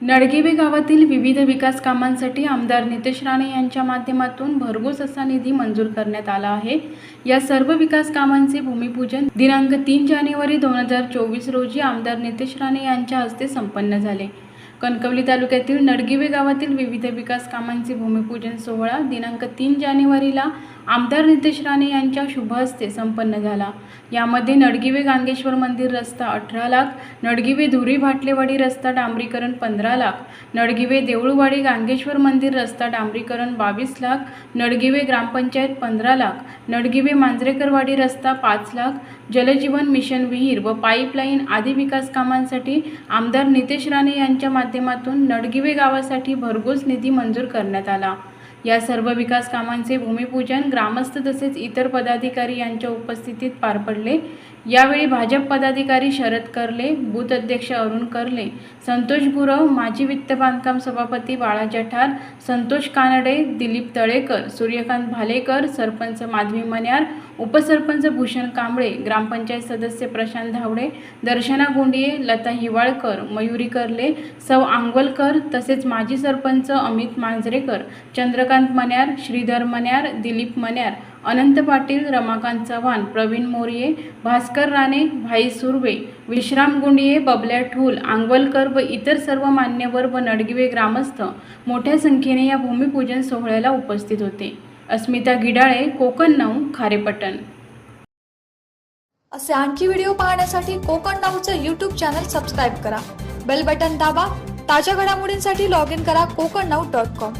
Nadgeve गावातील विविध विकास कामांसाठी आमदार नितेश राणे यांच्या माध्यमातून भरघोस असा निधी मंजूर करण्यात आला आहे. या सर्व विकास कामांचे भूमिपूजन दिनांक तीन जानेवारी दोन हजार चोवीस रोजी आमदार नितेश राणे यांच्या हस्ते संपन्न झाले. कणकवली तालुक्यातील नडगिवे गावातील विविध विकास कामांचे भूमिपूजन सोहळा दिनांक तीन जानेवारीला आमदार नितेश राणे यांच्या शुभ हस्ते संपन्न झाला. यामध्ये नडगिवे गांगेश्वर मंदिर रस्ता अठरा लाख नडगिवे धुरी भाटलेवाडी रस्ता डांबरीकरण पंधरा लाख नडगिवे देऊळवाडी गांगेश्वर मंदिर रस्ता डांबरीकरण बावीस लाख नडगिवे ग्रामपंचायत पंधरा लाख नडगिवे मांजरेकरवाडी रस्ता पाच लाख जलजीवन मिशन विहीर व पाईपलाईन आदी विकास कामांसाठी आमदार नितेश राणे यांच्या माध्यमातून नडगिवे गावासाठी भरघोस निधी मंजूर करण्यात आला. या सर्व विकास कामांचे भूमिपूजन ग्रामस्थ तसेच इतर पदाधिकारी यांच्या उपस्थितीत पार पडले. यावेळी भाजप पदाधिकारी शरद करले बूथ अध्यक्ष अरुण करले संतोष गुरव माजी वित्त बांधकाम सभापती बाळा जठार संतोष कानडे दिलीप तळेकर सूर्यकांत भालेकर सरपंच माधवी मन्यार उपसरपंच भूषण कांबळे ग्रामपंचायत सदस्य प्रशांत धावडे दर्शना गोंडिये लता हिवाळकर मयुरी करले सौ आंगवलकर तसेच माजी सरपंच अमित मांजरेकर चंद्रकांत मन्यार श्रीधर मन्यार दिलीप मन्यार अनंत पाटील रमाकांत चव्हाण प्रवीण मोरिये भास्कर राणे भाई सुर्वे विश्राम गुंडिये बबल्या ठूल आंगवलकर व इतर सर्व मान्यवर व नडगिवे ग्रामस्थ मोठ्या संख्येने या भूमिपूजन सोहळ्याला उपस्थित होते. अस्मिता गिडाळे कोकण नऊ खारेपटण असे आणखी व्हिडिओ पाहण्यासाठी कोकण नाऊचं यूट्यूब चॅनल सबस्क्राईब करा. बेल बटन दाबा. ताज्या घडामोडींसाठी लॉग इन करा कोकण नाऊ डॉट कॉम